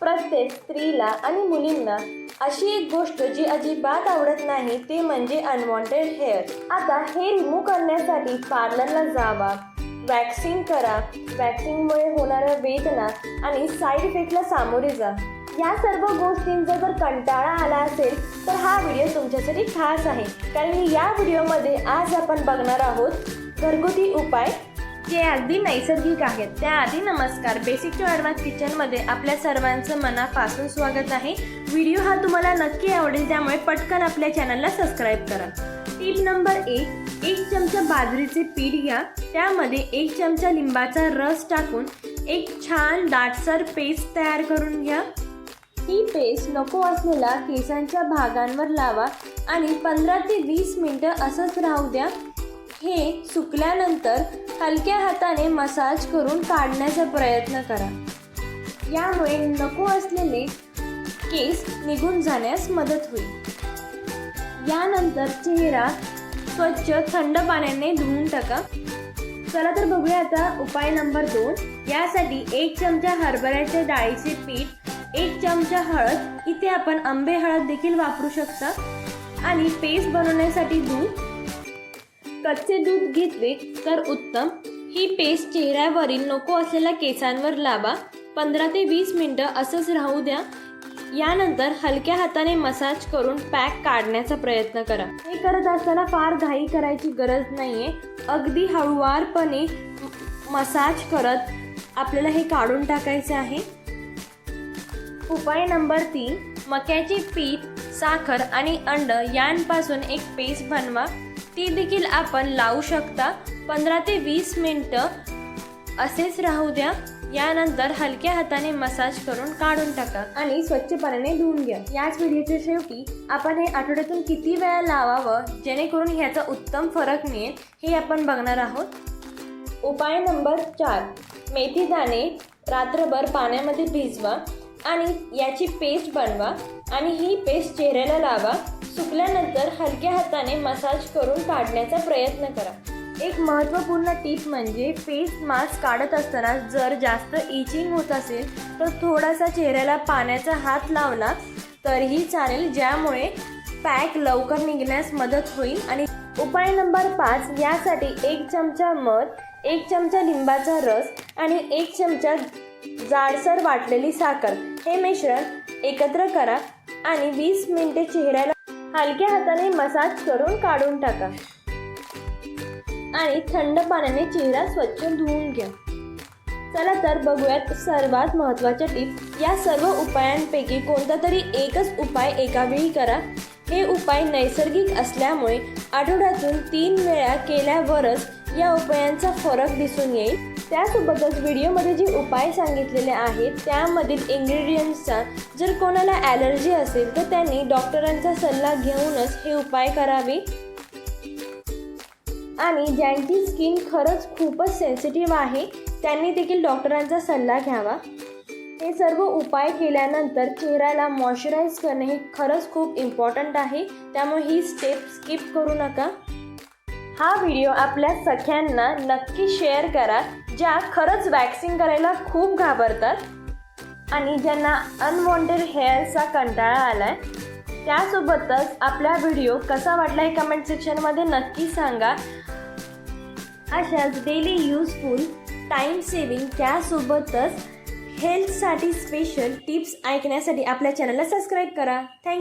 प्रत्येक स्त्रीला आणि मुलींना अशी एक गोष्ट जी अजिबात आवडत नाही ते म्हणजे अनवॉन्टेड हेअर आता हे रिमूव्ह करण्यासाठी पार्लरला जावा. वॅक्सिंग करा. वॅक्सिंगमुळे होणाऱ्या वेदना आणि साईड इफेक्टला सामोरे जा. या सर्व गोष्टींचा जर कंटाळा आला असेल तर हा व्हिडिओ तुमच्यासाठी खास आहे. कारण या व्हिडिओमध्ये आज आपण बघणार आहोत घरगुती उपाय जे अगदी नैसर्गिक आहेत. त्याआधी नमस्कार. बेसिक टू ॲडव्हान्स किचनमध्ये आपल्या सर्वांचं मनापासून स्वागत आहे. व्हिडिओ हा तुम्हाला नक्की आवडेल त्यामुळे पटकन आपल्या चॅनलला सबस्क्राईब करा. टीप नंबर एक एक चमचा बाजरीचे पीठ घ्या. त्यामध्ये एक चमचा लिंबाचा रस टाकून एक छान दाटसर पेस्ट तयार करून घ्या. ही पेस्ट नको असलेल्या केसांच्या भागांवर लावा आणि पंधरा ते वीस मिनटं असंच राहू द्या. हे सुकल्यानंतर हलक्या हाताने मसाज करून काढण्याचा प्रयत्न करा. यामुळे नको असलेले केस निघून जाण्यास मदत होईल. यानंतर चेहरा स्वच्छ थंड पाण्याने धुवून टाका. चला तर बघूया आता उपाय नंबर दोन. यासाठी एक चमचा हरभऱ्याच्या डाळीचे पीठ एक चमचा हळद. इथे आपण आंबे हळद देखील वापरू शकता. आणि पेस्ट बनवण्यासाठी दूध कच्चे दूध घेतले तर उत्तम. ही पेस्ट चेहऱ्यावरील नको असलेल्या केसांवर लावा. पंधरा ते वीस मिनटं असंच राहू द्या. यानंतर हलक्या हाताने मसाज करून पॅक काढण्याचा प्रयत्न करा. हे करत असताना फार घाई करायची गरज नाही आहे अगदी हळुवारपणे मसाज करत आपल्याला हे काढून टाकायचे आहे. उपाय नंबर तीन मक्याचे पीठ साखर आणि अंड यांपासून एक पेस्ट बनवा. ती देखील आपण लावू शकता. पंधरा ते वीस मिनटं असेच राहू द्या. यानंतर हलक्या हाताने मसाज करून काढून टाका आणि स्वच्छ पाण्याने धुवून घ्या. याच व्हिडिओच्या शेवटी आपण हे आठवड्यातून किती वेळा लावावं जेणेकरून ह्याचा उत्तम फरक मिळेल हे आपण बघणार आहोत. उपाय नंबर चार. मेथी दाणे रात्रभर पाण्यामध्ये भिजवा आणि याची पेस्ट बनवा आणि ही पेस्ट चेहऱ्याला लावा. सुकल्यानंतर हलक्या हाताने मसाज करून काढण्याचा प्रयत्न करा. एक महत्त्वपूर्ण टीप म्हणजे फेस मास्क काढत असताना जर जास्त इचिंग होत असेल तर थोडासा चेहऱ्याला पाण्याचा हात लावला तरीही चालेल ज्यामुळे पॅक लवकर निघण्यास मदत होईल. आणि उपाय नंबर पाच यासाठी एक चमचा मध एक चमचा लिंबाचा रस आणि एक चमचा जाडसर वाटलेली साखर. हे मिश्रण एकत्र करा आणि वीस मिनिटे चेहऱ्याला हलक्या हाताने मसाज करून काढून टाका. आणि थंड पाण्याने चेहरा स्वच्छ धुवून घ्या. चला तर बघूयात सर्वात महत्त्वाच्या टिप या सर्व उपायांपैकी कोणता तरी एकच उपाय एकावेळी करा. हे उपाय नैसर्गिक असल्यामुळे आठवड्यातून तीन वेळा केल्यावरच या उपायांचा फरक दिसून येईल. त्यासोबतच व्हिडिओमध्ये जे उपाय सांगितलेले आहेत त्यामधील इन्ग्रेडियंट्सचा जर कोणाला ॲलर्जी असेल तर त्यांनी डॉक्टरांचा सल्ला घेऊनच हे उपाय करावे. आणि ज्यांची स्किन खरंच खूपच सेन्सिटिव्ह आहे त्यांनी देखील डॉक्टरांचा सल्ला घ्यावा. हे सर्व उपाय केल्यानंतर चेहऱ्याला मॉइश्चराईज करणे हे खरंच खूप इम्पॉर्टंट आहे. त्यामुळे ही स्टेप स्किप करू नका. हा व्हिडिओ आपल्या सख्यांना नक्की शेअर करा ज्या खरंच वॅक्सिंग करायला खूप घाबरतात. आणि ज्यांना अनवॉन्टेड हेअरचा कंटाळा आलाय त्यासोबतच आपला व्हिडिओ कसा वाटला हे कमेंट सेक्शनमध्ये नक्की सांगा. अशाच डेली यूजफुल टाईम सेविंग त्यासोबतच हेल्थसाठी स्पेशल टिप्स ऐकण्यासाठी आपल्या चॅनलला सबस्क्राईब करा. थँक्यू